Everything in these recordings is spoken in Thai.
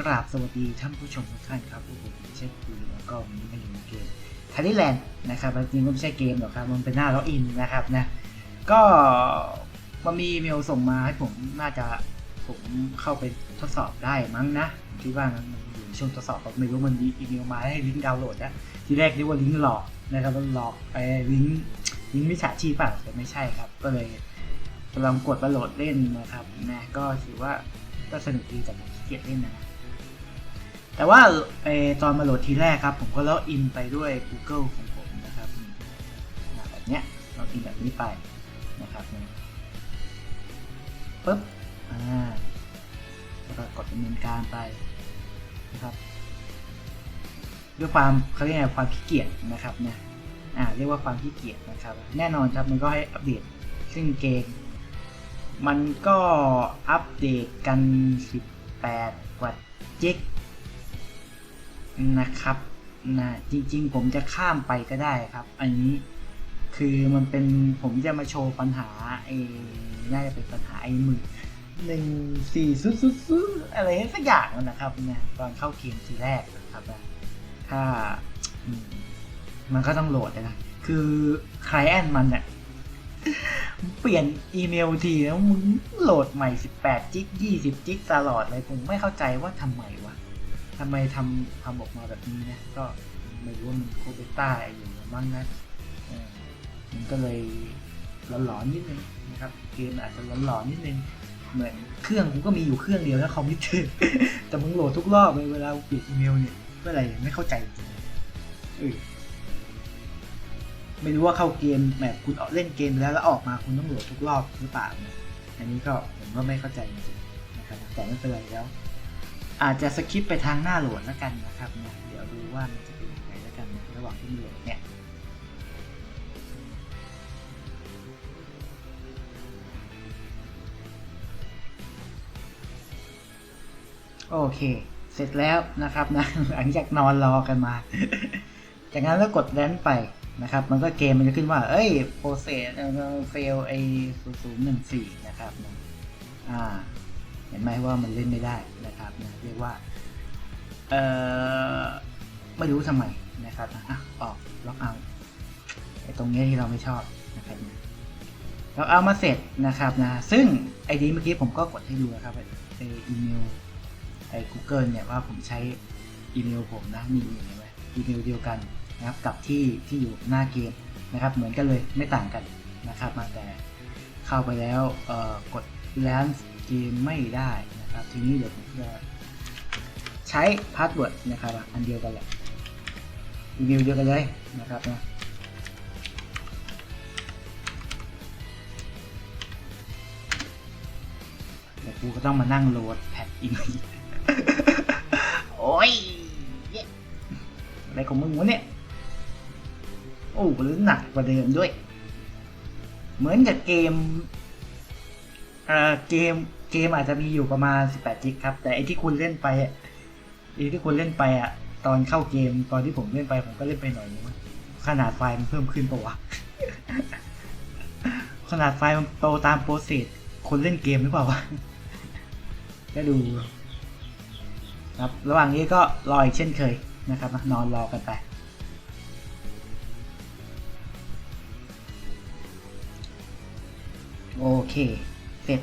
กราบสวัสดีท่านผู้ชมทุกท่านครับผมเช่นคุยแล้วก็วันนี้มาอยู่ในเกมทาริแลนด์นะครับจริงๆก็ไม่ใช่เกมหรอกครับ มันเป็นหน้าล็อกอินนะครับนะ ก็มันมีเมลส่งมาให้ผมน่าจะผมเข้าไปทดสอบได้มั้งนะคิดว่ามันอยู่ในช่วงทดสอบก็ไม่รู้มันมีอีเมลมาให้ลิงก์ดาวน์โหลดนะทีแรกนึกว่าลิงก์หลอกนะครับมันหลอกไอ้ลิงก์ลิงก์มิจฉาชีพเปล่าแต่ไม่ใช่ครับ ก็เลยลองกดมาโหลดเล่นนะครับนะก็ถือว่าก็สนุกดีแต่ผมขี้เกียจเล่นนะ แต่ว่าไอตอนมาโหลดทีแรกครับ ผมก็ล็อกอินไปด้วย Google ของผมนะครับแบบเนี้ยล็อกอินแบบนี้ไปนะครับนี่ปึ๊บอ่าแล้วก็กดดำเนินการไปนะครับ ด้วยความเขาเรียกไงความขี้เกียจนะครับเนี่ยอ่าเรียกว่าความขี้เกียจนะครับ แน่นอนครับมันก็ให้อัปเดตซึ่งเกมมันก็อัปเดตกัน 18 กว่าจิก นะครับนะจริงๆ ผมจะข้ามไปก็ได้ครับ อันนี้คือมันเป็นผมจะมาโชว์ปัญหาไอ้น่าจะเป็นปัญหาไอ้หมึกหนึ่งสี่ซุดซุดซุดอะไรสักอย่างนะครับนะตอนเข้าเกมทีแรกนะครับนะถ้ามันก็ต้องโหลดนะคือใครแอนมันเนี่ยเปลี่ยนอีเมลทีแล้วมึงโหลดใหม่ 18 จิก 20 จิกตลอดเลยผมไม่เข้าใจว่าทำไมวะ ทำไมทำทำออกมาแบบนี้นะ ก็ไม่รู้ว่ามันโคเบต้าอยู่มั้งนะเออมันก็เลยหลอนๆนิดนึงนะครับ เกมอาจจะหลอนๆนิดนึง เหมือนเครื่องกูก็มีอยู่เครื่องเดียวนะคอมพิวเตอร์ แต่มึงโหลดทุกรอบเลยเวลาเปลี่ยนอีเมลเนี่ยเพื่อะไรไม่เข้าใจจริงไม่รู้ว่าเข้าเกมแบบคุณเล่นเกมแล้วแล้วออกมาคุณต้องโหลดทุกรอบหรือเปล่า อันนี้ก็ผมก็ไม่เข้าใจจริงนะครับแต่ไม่เป็นไรแล้ว อาจจะสคิปไปทางหน้าโหลดแล้วกันนะครับนะเดี๋ยวดูว่ามันจะเป็นยังไงแล้วกันนะระหว่างที่มันโหลดเนี่ยโอเค เสร็จแล้วนะครับนะหลังจากนอนรอกันมา จากนั้นแล้วกดแลนไปนะครับ มันก็เกมมันจะขึ้นว่า เอ้ยโปรเซสเฟลไอศูนย์หนึ่งสี่นะครับอ่า เห็นไหมว่ามันเล่นไม่ได้นะครับนะเรียกว่าเอ่อไม่รู้ทำไมนะครับอะออกล็อกเอาไอ้ตรงนี้ที่เราไม่ชอบนะครับล็อกเอามาเสร็จนะครับนะซึ่งไอดีเมื่อกี้ผมก็กดให้ดูนะครับไออีเมลไอ Google เนี่ยว่าผมใช้อีเมลผมนะนี่เห็นไหมอีเมลเดียวกันนะครับกับที่ที่อยู่หน้าเกมนะครับ เหมือนกันเลยไม่ต่างกันนะครับมาแต่เข้าไปแล้วกด Lance เกมไม่ได้นะครับ ทีนี้เดี๋ยวผมจะใช้พาสเวิร์ดนะครับ อันเดียวกันแหละอีเมลเดียวกันเลยนะครับนะเดี๋ยวกูก็ต้องมานั่งโหลดแพทอีกโอ้ยเหี้ยอะไรของมึงวะเนี่ย โอ้หรือหนักกว่าเดิมด้วย เหมือนกับเกม เอ่อ เกม เกมอาจจะมีอยู่ประมาณ 18 จิกครับ แต่ไอที่คุณเล่นไปไอที่คุณเล่นไปอะ ตอนเข้าเกมตอนที่ผมเล่นไปผมก็เล่นไปหน่อยนึงขนาดไฟล์มันเพิ่มขึ้นปะวะ ขนาดไฟล์มันโตตามโปรเซสคนเล่นเกมหรือเปล่าวะก็ดูครับระหว่างนี้ก็รออีกเช่นเคยนะครับนอนรอกันไปโอเค เสร็จ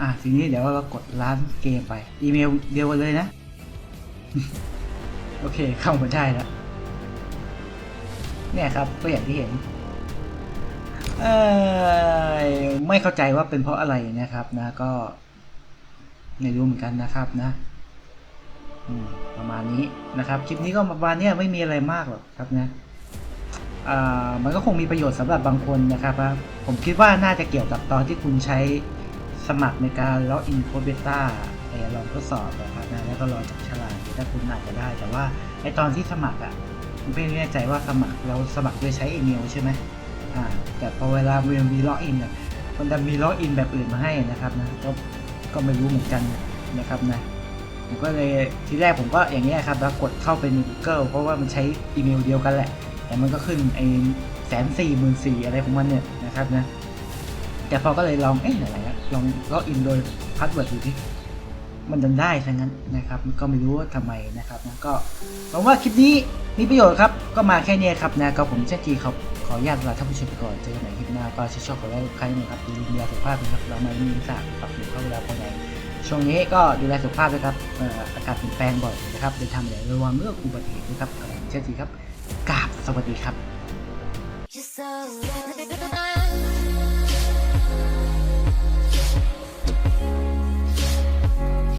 อะทีนี้เดี๋ยวเรากดร้านเกมไป อีเมลเดียวกันเลยนะ โอเคเข้ามาได้แล้ว เนี่ยครับก็อย่างที่เห็น เออไม่เข้าใจว่าเป็นเพราะอะไรนะครับนะก็ไม่รู้เหมือนกันนะครับนะประมาณนี้นะครับ คลิปนี้ก็ประมาณนี้ไม่มีอะไรมากหรอกครับนะมันก็คงมีประโยชน์สำหรับบางคนนะครับผมคิดว่าน่าจะเกี่ยวกับตอนที่คุณใช้ มัครในการล็อกอินโค้ดเบต้าไอลองทดสอบนะครับนะแล้วก็รอจับฉลากถ้าคุณอาจจะได้ แต่ว่าไอตอนที่สมัครอะผมไม่แน่ใจว่าสมัครเราสมัครโดยใช้อีเมลใช่ไหมอ่าแต่พอเวลามันมีล็อกอินเนี่ยมันจะมีล็อกอินแบบอื่นมาให้นะครับนะก็ก็ไม่รู้เหมือนกันนะครับนะผมก็เลยทีแรกผมก็อย่างเงี้ครับแล้วกดเข้าไปใน Google เพราะว่ามันใช้อีเมลเดียวกันแหละ แต่มันก็ขึ้นไอแสนสี่หมื่นสี่อะไรของมันเนี่ยนะครับนะ แต่พอก็เลยลอง เอ๊ะอะไรอะลองล็อกอินโดยพาสเวิร์ดดูที่มันดันได้ซะงั้นนะครับ ก็ไม่รู้ว่าทำไมนะครับนะก็หวังว่าคลิปนี้มีประโยชน์ครับ ก็มาแค่นี้ครับนะก็ผมเช่นทีครับขออนุญาตลาท่านผู้ชมไปก่อนเจอกันใหม่คลิปหน้าก็ชอบกดไลค์ใครนะครับดูแลดูแลสุขภาพนะครับเราไม่มีสารปรับปรุงเข้าเวลาภายในช่วงนี้ก็ดูแลสุขภาพด้วยครับอากาศเปลี่ยนแปลงบ่อยนะครับเดินทางไปไหนระวังเรื่องอุบัติเหตุด้วยครับเช่นทีครับกราบสวัสดีครับ You're so